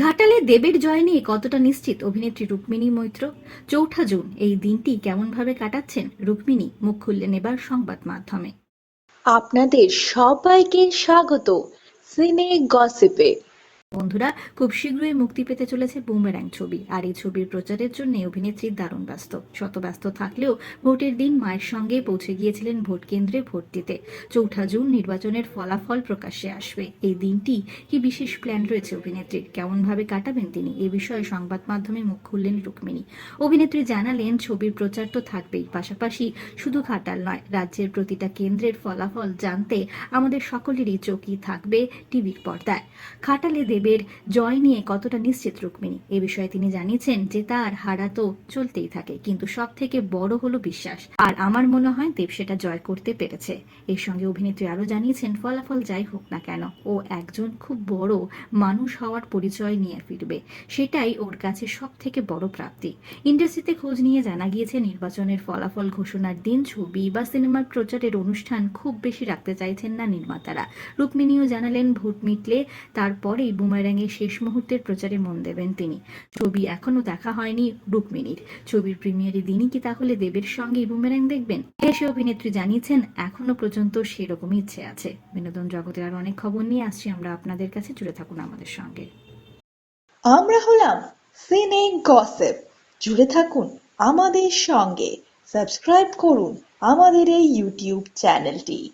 ঘাটালে দেবের জয় নিয়ে কতটা নিশ্চিত অভিনেত্রী রুক্মিণী মৈত্র? চৌঠা জুন, এই দিনটি কেমনভাবে কাটাচ্ছেন? রুক্মিণী মুখ খুললে নেবার সংবাদ মাধ্যমে। আপনাদের সবাইকে স্বাগত। সিনে গসিপে। বন্ধুরা, খুব শীঘ্রই মুক্তি পেতে চলেছে বুমেরাং ছবি। আর এই ছবির প্রচারের জন্য অভিনেত্রী দারুণ ব্যস্ত। শত ব্যস্ত থাকলেও ভোটের দিন মায়ের সঙ্গে পৌঁছে গিয়েছিলেন ভোট কেন্দ্রে ভোট দিতে চৌঠা জুন নির্বাচনের ফলাফল প্রকাশ্যে আসবে। এই দিনটি কি বিশেষ প্ল্যান রয়েছে অভিনেত্রীর? কেমনভাবে কাটাবেন তিনি? এ বিষয়ে সংবাদ মাধ্যমে মুখ খুললেন রুক্মিণী। অভিনেত্রী জানালেন, ছবির প্রচার তো থাকবেই, পাশাপাশি শুধু ঘাটাল নয়, রাজ্যের প্রতিটা কেন্দ্রের ফলাফল জানতে আমাদের সকলেরই চোখই থাকবে টিভির পর্দায়। খাটালে দেবের জয় নিয়ে কতটা নিশ্চিত রুক্মিণী? এ বিষয়ে তিনি জানিয়েছেন যে তার হারা তো চলতেই থাকে, কিন্তু সব থেকে বড় হলো বিশ্বাস। আর আমার মনে হয় দেব সেটা জয় করতে পেরেছে। এর সঙ্গে অভিনেত্রী আরও জানিয়েছেন, ফলাফল যাই হোক না কেন, ও একজন খুব বড় মানুষ হওয়ার পরিচয় নিয়ে ফিরবে। সেটাই ওর কাছে সব থেকে বড় প্রাপ্তি। ইন্ডাস্ট্রিতে খোঁজ নিয়ে জানা গিয়েছে, নির্বাচনের ফলাফল ঘোষণার দিন ছবি বা সিনেমার প্রচারের অনুষ্ঠান খুব বেশি রাখতে চাইছেন না নির্মাতারা। রুক্মিণীও জানালেন, ভোট মিটলে তারপরেই বুমারাঙের শেষ মুহূর্তের প্রচারে মন দেবেন তিনি। ছবি এখনও দেখা হয়নি রুক্মিণীর। ছবির প্রিমিয়ারের দিনই কি তাহলে দেবের সঙ্গে বুমেরাং দেখবেন? এসে অভিনেত্রী জানিয়েছেন এখনও পর্যন্ত সেরকমই ইচ্ছে আছে। বিনোদন জগতের আর অনেক খবর নিয়ে আসছি, আমরা আপনাদের কাছে জুড়ে থাকুন আমাদের সঙ্গে। আমরা হলাম সিনে গসেপ। জুড়ে থাকুন আমাদের সঙ্গে। সাবস্ক্রাইব করুন আমাদের এই ইউটিউব চ্যানেলটি।